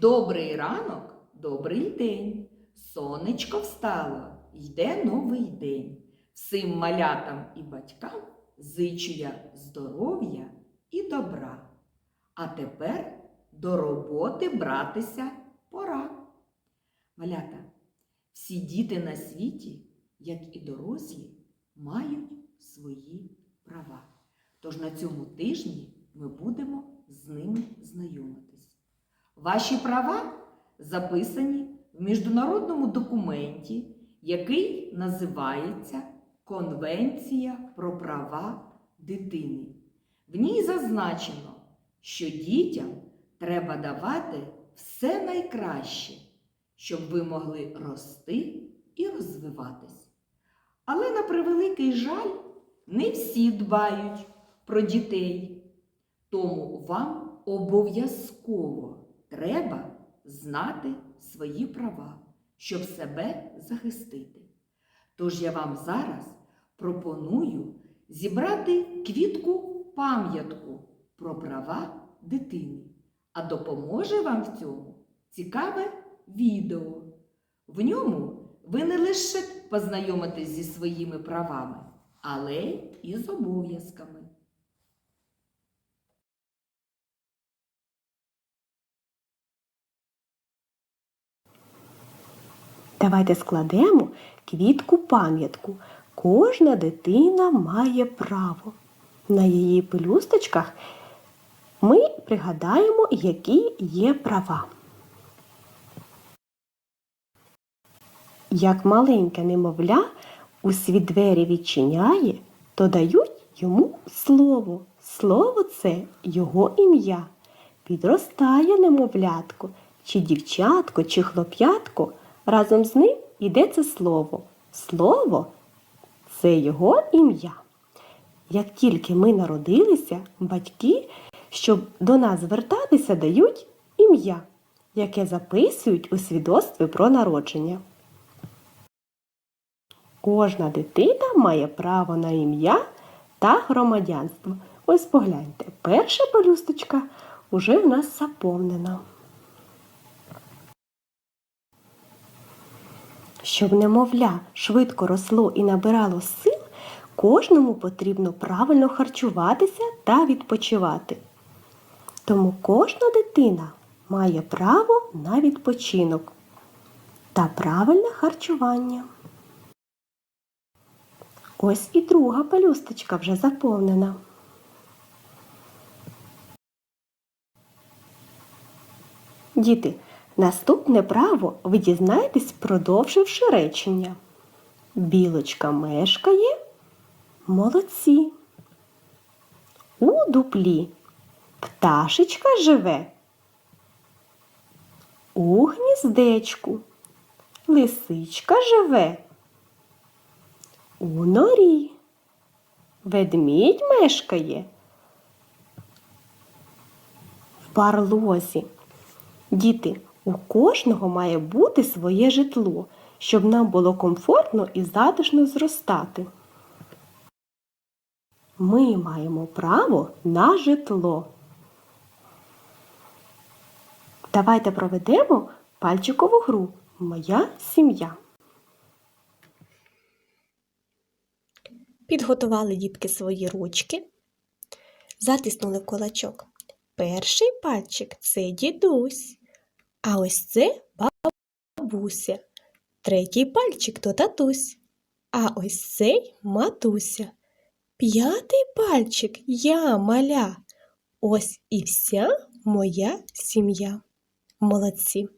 Добрий ранок, добрий день. Сонечко встало, йде новий день. Всім малятам і батькам зичу я здоров'я і добра. А тепер до роботи братися пора. Малята, всі діти на світі, як і дорослі, мають свої права. Тож на цьому тижні ми будемо з ними знайомитись. Ваші права записані в міжнародному документі, який називається Конвенція про права дитини. В ній зазначено, що дітям треба давати все найкраще, щоб ви могли рости і розвиватись. Але на превеликий жаль, не всі дбають про дітей. Тому вам обов'язково треба знати свої права, щоб себе захистити. Тож я вам зараз пропоную зібрати квітку пам'ятку про права дитини, а допоможе вам в цьому цікаве відео. В ньому ви не лише познайомитесь зі своїми правами, але і з обов'язками. Давайте складемо квітку пам'ятку. Кожна дитина має право. На її пелюсточках ми пригадаємо, які є права. Як маленьке немовля у світ двері відчиняє, то дають йому слово. Слово це його ім'я. Підростає немовлятко, чи дівчатко, чи хлоп'ятко. Разом з ним іде це слово. Слово це його ім'я. Як тільки ми народилися, батьки, щоб до нас звертатися, дають ім'я, яке записують у свідоцтві про народження. Кожна дитина має право на ім'я та громадянство. Ось погляньте, перша пелюсточка уже в нас заповнена. Щоб немовля швидко росло і набирало сил, кожному потрібно правильно харчуватися та відпочивати. Тому кожна дитина має право на відпочинок та правильне харчування. Ось і друга пелюсточка вже заповнена. Діти, наступне право ви дізнаєтесь, продовживши речення. Білочка мешкає. Молодці. У дуплі пташечка живе. У гніздечку лисичка живе. У норі ведмідь мешкає. В барлозі. Діти, у кожного має бути своє житло, щоб нам було комфортно і затишно зростати. Ми маємо право на житло. Давайте проведемо пальчикову гру Моя сім'я. Підготували дітки свої ручки, затиснули в кулачок. Перший пальчик це дідусь, а ось це бабуся. Третій пальчик то татусь, а ось цей матуся. П'ятий пальчик я маля. Ось і вся моя сім'я. Молодці.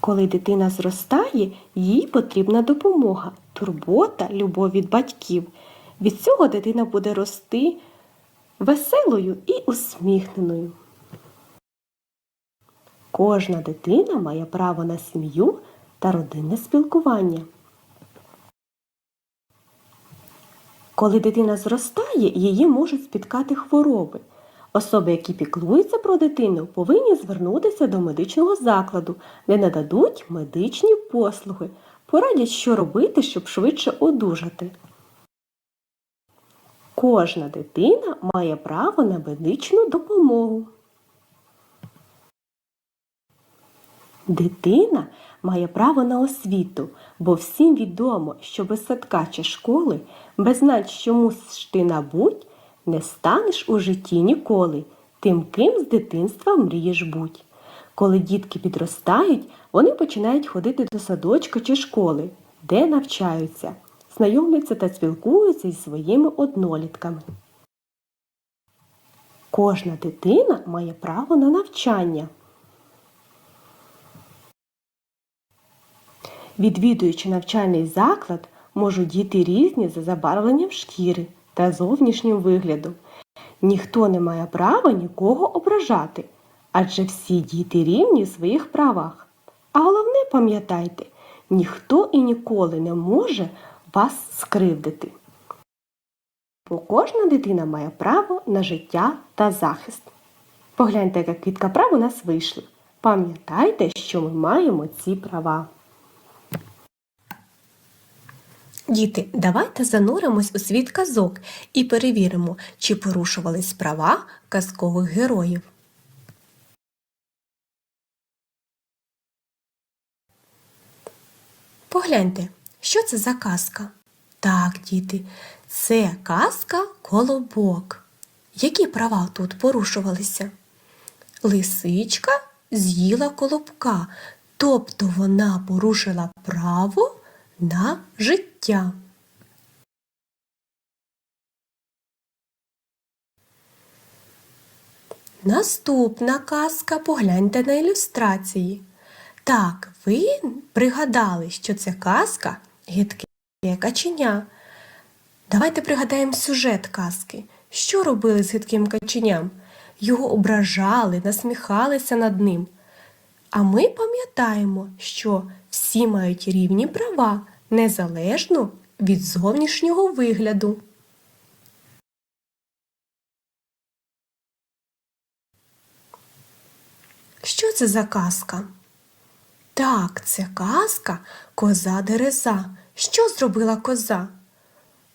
Коли дитина зростає, їй потрібна допомога, турбота, любов від батьків. Від цього дитина буде рости веселою і усміхненою. Кожна дитина має право на сім'ю та родинне спілкування. Коли дитина зростає, її можуть спіткати хвороби. Особи, які піклуються про дитину, повинні звернутися до медичного закладу, де нададуть медичні послуги, порадять, що робити, щоб швидше одужати. Кожна дитина має право на медичну допомогу. Дитина має право на освіту, бо всім відомо, що без садка чи школи, без знань, що мусиш ти набуть, не станеш у житті ніколи, тим, ким з дитинства мрієш будь. Коли дітки підростають, вони починають ходити до садочка чи школи, де навчаються, знайомляться та спілкуються зі своїми однолітками. Кожна дитина має право на навчання. Відвідуючи навчальний заклад, можуть діти різні за забарвленням шкіри та зовнішнім виглядом. Ніхто не має права нікого ображати, адже всі діти рівні в своїх правах. А головне пам'ятайте, ніхто і ніколи не може вас скривдити. Бо кожна дитина має право на життя та захист. Погляньте, яка квітка прав у нас вийшла. Пам'ятайте, що ми маємо ці права. Діти, давайте зануримось у світ казок і перевіримо, чи порушувались права казкових героїв. Погляньте, що це за казка? Так, діти, це казка Колобок. Які права тут порушувалися? Лисичка з'їла колобка, тобто вона порушила право на життя. Наступна казка погляньте на ілюстрації. Так, ви пригадали, що це казка гидке каченя. Давайте пригадаємо сюжет казки. Що робили з гидким каченям? Його ображали, насміхалися над ним. А ми пам'ятаємо, що всі мають рівні права незалежно від зовнішнього вигляду. Що це за казка? Так, це казка коза Дереза. Що зробила коза?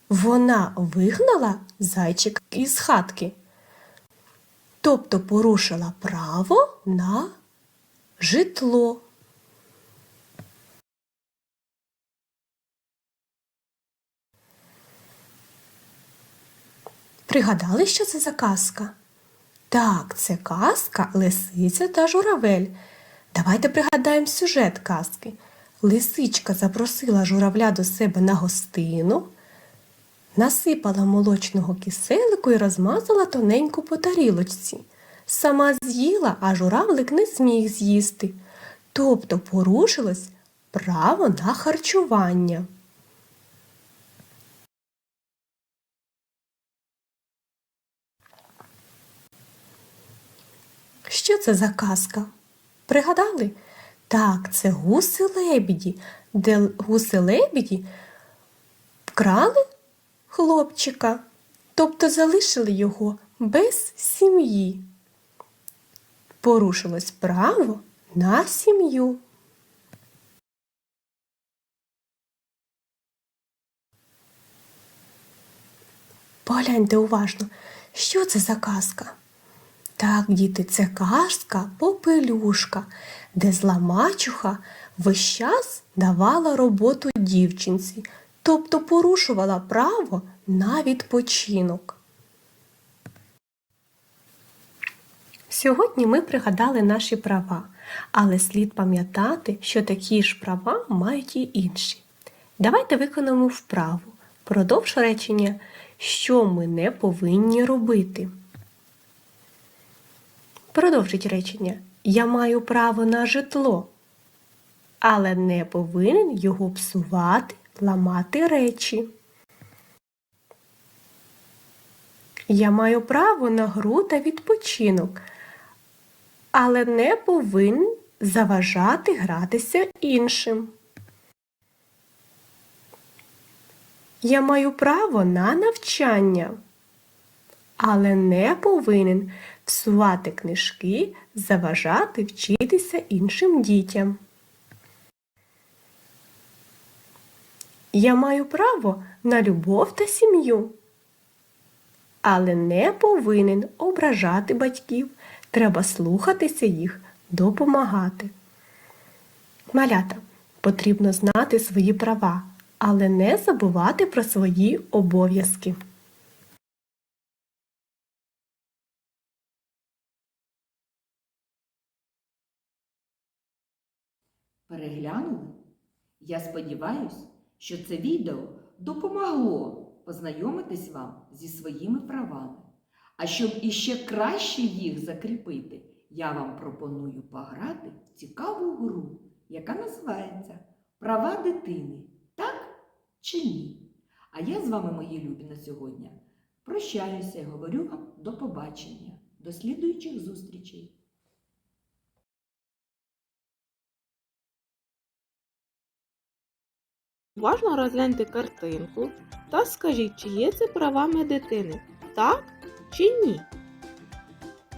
Вона вигнала зайчика із хатки, тобто порушила право на житло. Пригадали, що це за казка? Так, це казка Лисиця та журавель. Давайте пригадаємо сюжет казки. Лисичка запросила журавля до себе на гостину, насипала молочного киселику і розмазала тоненько по тарілочці. Сама з'їла, а журавлик не зміг з'їсти. Тобто порушилось право на харчування. Що це за казка? Пригадали? Так, це гуси лебіді, де гуси лебіді вкрали хлопчика, тобто залишили його без сім'ї. Порушилось право на сім'ю. Погляньте уважно, що це за казка? Так, діти, це казка попелюшка, де зла мачуха весь час давала роботу дівчинці, тобто порушувала право на відпочинок. Сьогодні ми пригадали наші права, але слід пам'ятати, що такі ж права мають і інші. Давайте виконаємо вправу. Продовж речення, що ми не повинні робити. Продовжить речення. Я маю право на житло, але не повинен його псувати, ламати речі. Я маю право на гру та відпочинок, але не повинен заважати гратися іншим. Я маю право на навчання, але не повинен псувати книжки, заважати вчитися іншим дітям. Я маю право на любов та сім'ю, але не повинен ображати батьків. Треба слухатися їх, допомагати. Малята, потрібно знати свої права, але не забувати про свої обов'язки. Переглянули? Я сподіваюся, що це відео допомогло познайомитись вам зі своїми правами. А щоб іще краще їх закріпити, я вам пропоную пограти в цікаву гру, яка називається Права дитини. Так чи ні? А я з вами, мої любі, на сьогодні прощаюся і говорю вам до побачення, до слідуючих зустрічей. Уважно розгляньте картинку та скажіть, чи є це правами дитини, так чи ні.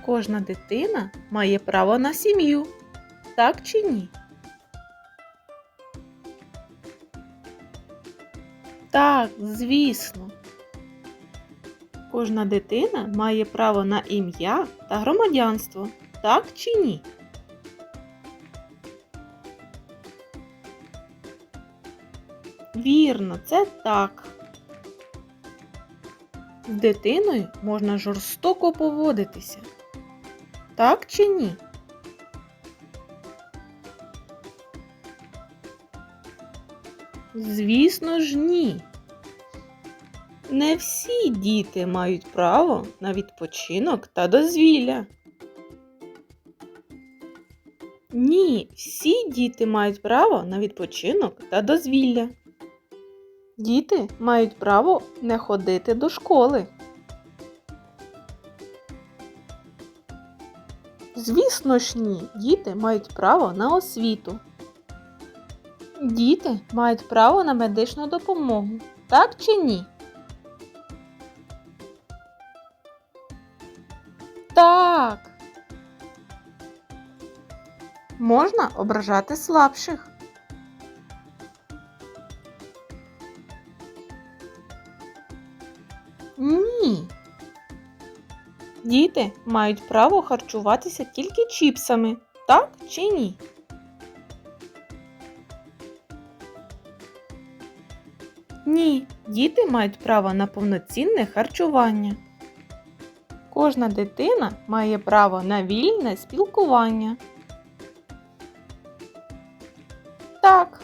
Кожна дитина має право на сім'ю, так чи ні? Так, звісно. Кожна дитина має право на ім'я та громадянство, так чи ні? Вірно, це так. З дитиною можна жорстоко поводитися. Так чи ні? Звісно ж, ні. Не всі діти мають право на відпочинок та дозвілля. Ні, всі діти мають право на відпочинок та дозвілля. Діти мають право не ходити до школи. Звісно ж ні, діти мають право на освіту. Діти мають право на медичну допомогу. Так чи ні? Так. Можна ображати слабших. Ні. Діти мають право харчуватися тільки чіпсами, так чи ні? Ні, діти мають право на повноцінне харчування. Кожна дитина має право на вільне спілкування. Так.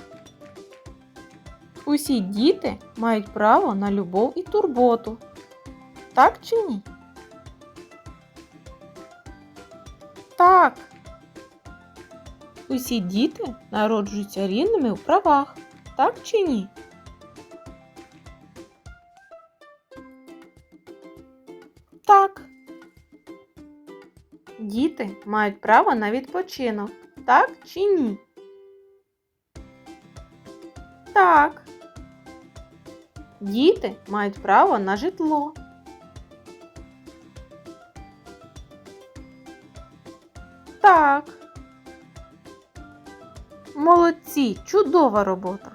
Усі діти мають право на любов і турботу. Так чи ні? Так. Усі діти народжуються рівними у правах. Так чи ні? Так. Діти мають право на відпочинок. Так чи ні? Так. Діти мають право на житло. Так. Молодці, чудова робота.